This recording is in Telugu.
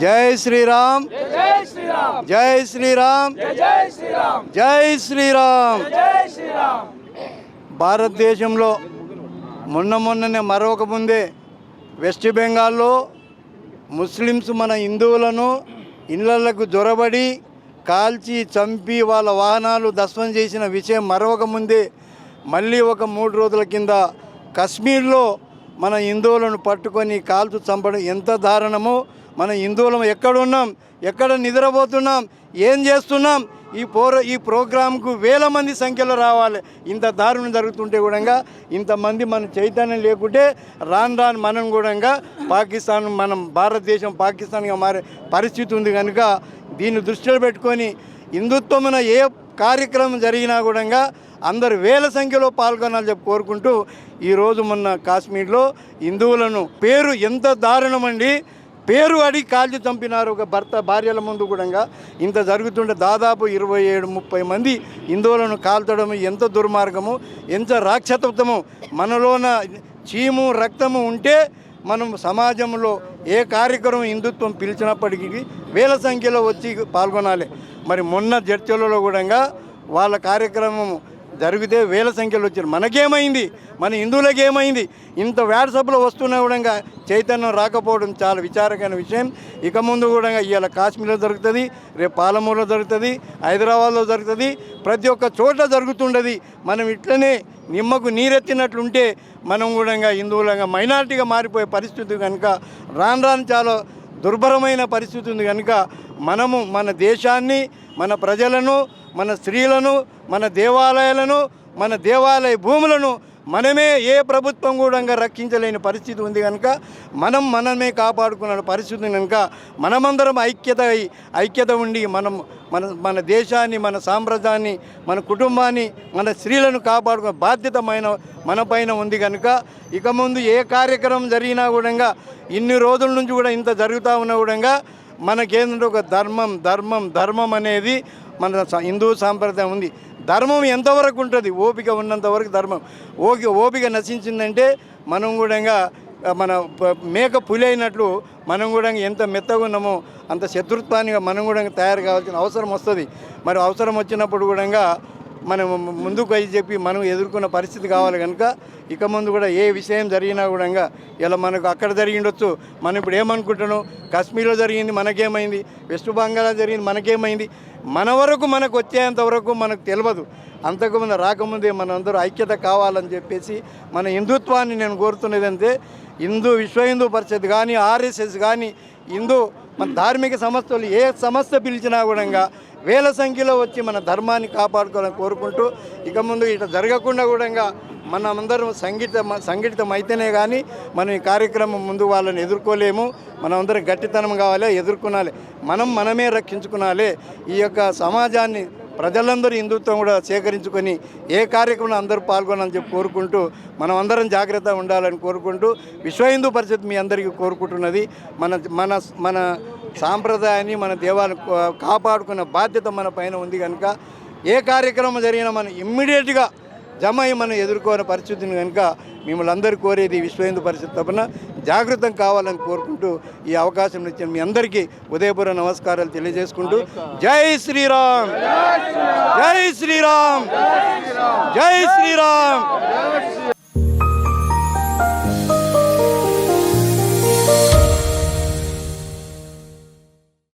జై శ్రీరామ్. జై శ్రీరామ్. జై శ్రీరామ్. భారతదేశంలో మొన్న మొన్ననే మరొక ముందే వెస్ట్ బెంగాల్లో ముస్లిమ్స్ మన హిందువులను ఇళ్ళకు జొరబడి కాల్చి చంపి వాళ్ళ వాహనాలు దస్వం చేసిన విషయం మరొక ముందే మళ్ళీ ఒక మూడు రోజుల కింద కశ్మీర్లో మన హిందువులను పట్టుకొని కాల్చు చంపడం ఎంత దారుణమో మన హిందువులం ఎక్కడున్నాం? ఎక్కడ నిద్రపోతున్నాం? ఏం చేస్తున్నాం? ఈ పోర ఈ ప్రోగ్రాంకు వేల మంది సంఖ్యలో రావాలి. ఇంత దారుణం జరుగుతుంటే కూడా ఇంతమంది మన చైతన్యం లేకుంటే రాను రాను మనం కూడా పాకిస్తాన్ మనం భారతదేశం పాకిస్తాన్గా మారే పరిస్థితి ఉంది కనుక దీన్ని దృష్టిలో పెట్టుకొని హిందుత్వమున ఏ కార్యక్రమం జరిగినా కూడా అందరు వేల సంఖ్యలో పాల్గొనాలని చెప్పి కోరుకుంటూ ఈరోజు మొన్న కాశ్మీర్లో హిందువులను పేరు ఎంత దారుణమండి పేరు అడిగి కాల్చి చంపినారు ఒక భర్త భార్యల ముందు కూడా ఇంత జరుగుతుంటే దాదాపు ఇరవై ఏడు ముప్పై మంది హిందువులను కాల్చడం ఎంత దుర్మార్గము ఎంత రాక్షసత్వము. మనలోన చీము రక్తము ఉంటే మనం సమాజంలో ఏ కార్యక్రమం హిందుత్వం పిలిచినప్పటికీ వేల సంఖ్యలో వచ్చి పాల్గొనాలి. మరి మొన్న చర్చలలో కూడా వాళ్ళ కార్యక్రమం జరిగితే వేల సంఖ్యలో వచ్చారు. మనకేమైంది? మన హిందువులకు ఏమైంది ఇంత వాట్సాప్లో వస్తున్న కూడా చైతన్యం రాకపోవడం చాలా విచారకమైన విషయం. ఇక ముందు కూడా ఇవాళ కాశ్మీర్లో జరుగుతుంది రేపు పాలమూరులో జరుగుతుంది హైదరాబాద్లో జరుగుతుంది. ప్రతి ఒక్క చోట జరుగుతుండది. మనం ఇట్లనే నిమ్మకు నీరెత్తినట్లుంటే మనం కూడా హిందువులంగా మైనారిటీగా మారిపోయే పరిస్థితి కనుక రాను రాను చాలా దుర్భరమైన పరిస్థితి ఉంది కనుక మనము మన దేశాన్ని మన ప్రజలను మన స్త్రీలను మన దేవాలయాలను మన దేవాలయ భూములను మనమే ఏ ప్రభుత్వం కూడా రక్షించలేని పరిస్థితి ఉంది కనుక మనం మనమే కాపాడుకున్న పరిస్థితి కనుక మనమందరం ఐక్యత ఐక్యత ఉండి మనం మన మన దేశాన్ని మన సామ్రాజ్యాన్ని మన కుటుంబాన్ని మన స్త్రీలను కాపాడుకునే బాధ్యత మన మన పైన ఉంది కనుక ఇక ముందు ఏ కార్యక్రమం జరిగినా కూడా ఇన్ని రోజుల నుంచి కూడా ఇంత జరుగుతూ ఉన్నా కూడా మనకేంటంటే ఒక ధర్మం ధర్మం ధర్మం అనేది మన స- హిందూ సాంప్రదాయం ఉంది. ధర్మం ఎంతవరకు ఉంటుంది? ఓపిక ఉన్నంత వరకు ధర్మం. ఓపిక ఓపిక నశించిందంటే మనం కూడా మన మేక పులి అయినట్లు మనం కూడా ఎంత మెత్తగా ఉన్నామో అంత శత్రుత్వానికి మనం కూడా తయారు కావాల్సిన అవసరం వస్తుంది. మరి అవసరం వచ్చినప్పుడు కూడా మనం ముందుకు అయి చెప్పి మనం ఎదుర్కొన్న పరిస్థితి కావాలి కనుక ఇక ముందు కూడా ఏ విషయం జరిగినా కూడా ఇలా మనకు అక్కడ జరిగిండొచ్చు. మనం ఇప్పుడు ఏమనుకుంటున్నాం? కాశ్మీర్లో జరిగింది మనకేమైంది? వెస్ట్ బంగాల్లో జరిగింది మనకేమైంది? మన వరకు మనకు వచ్చేంత వరకు మనకు తెలియదు అంతకుముందు రాకముందే మనందరూ ఐక్యత కావాలని చెప్పేసి మన హిందుత్వాన్ని నేను కోరుతున్నదంటే హిందూ విశ్వ హిందూ పరిషత్ కానీ ఆర్ఎస్ఎస్ కానీ హిందూ మన ధార్మిక సంస్థలు ఏ సమస్య పిలిచినా కూడా వేల సంఖ్యలో వచ్చి మన ధర్మాన్ని కాపాడుకోవాలని కోరుకుంటూ ఇక ముందు ఇట్లా జరగకుండా కూడా మనమందరం సంఘటిత సంఘటితం అయితేనే కానీ మనం ఈ కార్యక్రమం ముందు వాళ్ళని ఎదుర్కోలేము. మనం అందరం గట్టితనం కావాలి ఎదుర్కొనాలి. మనం మనమే రక్షించుకునాలి. ఈ యొక్క సమాజాన్ని ప్రజలందరూ హిందుత్వం కూడా సేకరించుకొని ఏ కార్యక్రమంలో అందరూ పాల్గొనాలని చెప్పి కోరుకుంటూ మనం అందరం జాగ్రత్త ఉండాలని కోరుకుంటూ విశ్వ హిందూ పరిషత్ మీ అందరికీ కోరుకుంటున్నది. మన మన మన సాంప్రదాయాన్ని మన దేవాలను కాపాడుకున్న బాధ్యత మన పైన ఉంది కనుక ఏ కార్యక్రమం జరిగినా మనం ఇమ్మీడియట్గా జమ మనం ఎదుర్కోని పరిస్థితిని కనుక మిమ్మల్ని అందరూ కోరేది విశ్వ హిందూ పరిషత్ తరపున జాగృతం కావాలని కోరుకుంటూ ఈ అవకాశం ఇచ్చిన మీ అందరికీ ఉదయపూర్వ నమస్కారాలు తెలియజేసుకుంటూ జై శ్రీరామ్! జై శ్రీరామ్! జై శ్రీరామ్!